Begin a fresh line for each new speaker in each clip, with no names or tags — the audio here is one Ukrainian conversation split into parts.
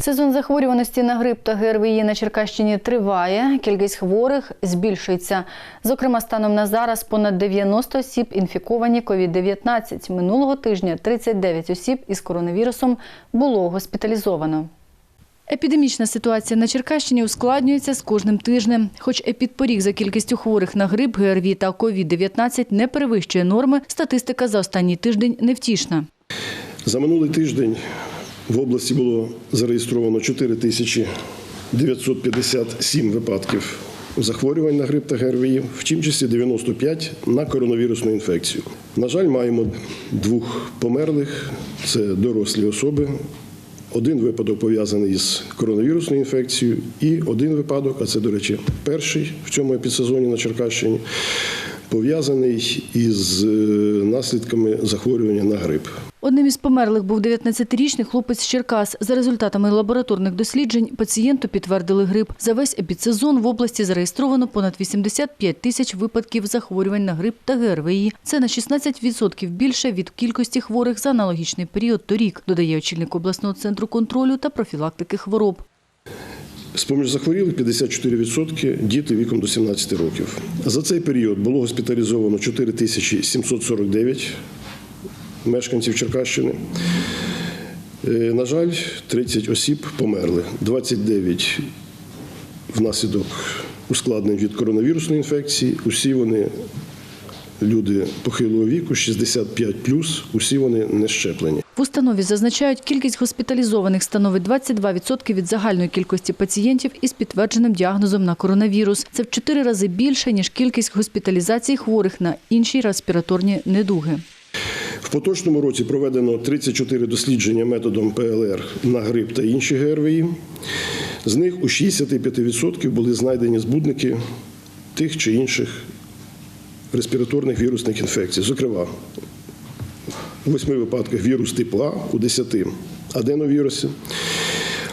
Сезон захворюваності на грип та ГРВІ на Черкащині триває. Кількість хворих збільшується. Зокрема, станом на зараз понад 90 осіб інфіковані COVID-19. Минулого тижня 39 осіб із коронавірусом було госпіталізовано. Епідемічна ситуація на Черкащині ускладнюється з кожним тижнем. Хоч епідпоріг за кількістю хворих на грип, ГРВІ та COVID-19 не перевищує норми, статистика за останній тиждень невтішна.
За минулий тиждень в області було зареєстровано 4 тисячі 957 випадків захворювань на грип та ГРВІ, в тім числі 95 на коронавірусну інфекцію. На жаль, маємо двох померлих це дорослі особи. Один випадок пов'язаний із коронавірусною інфекцією, і один випадок, а це, до речі, перший в цьому епідсезоні на Черкащині, пов'язаний із е, наслідками захворювання на грип.
Одним із померлих був 19-річний хлопець Черкас. За результатами лабораторних досліджень пацієнту підтвердили грип. За весь епідсезон в області зареєстровано понад 85 тисяч випадків захворювань на грип та ГРВІ. Це на 16% більше від кількості хворих за аналогічний період торік, додає очільник обласного центру контролю та профілактики хвороб.
З-поміж захворілих 54% діти віком до 17 років. За цей період було госпіталізовано 4749 мешканців Черкащини. Е, На жаль, 30 осіб померли, 29 внаслідок ускладнень від коронавірусної інфекції. Усі вони люди похилого віку, 65+, усі вони не щеплені.
В установі зазначають, кількість госпіталізованих становить 22% від загальної кількості пацієнтів із підтвердженим діагнозом на коронавірус. Це в чотири рази більше, ніж кількість госпіталізацій хворих на інші респіраторні недуги.
В поточному році проведено 34 дослідження методом ПЛР на грип та інші ГРВІ. З них у 65% були знайдені збудники тих чи інших респіраторних вірусних інфекцій. Зокрема, у 8 випадках вірус типла, у 10 аденовіруси,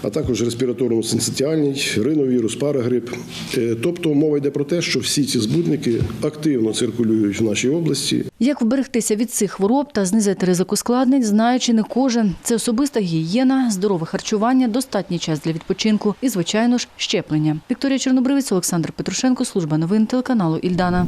а також респіраторно синцитіальний, риновірус, парагрип. Е, Тобто мова йде про те, що всі ці збудники активно циркулюють в нашій області
Як вберегтися від цих хвороб та знизити ризик ускладнень, знаючи не кожен. Це особиста гігієна, здорове харчування, достатній час для відпочинку і, звичайно ж, щеплення. Вікторія Чорнобривець, Олександр Петрушенко, служба новин телеканалу Ільдана.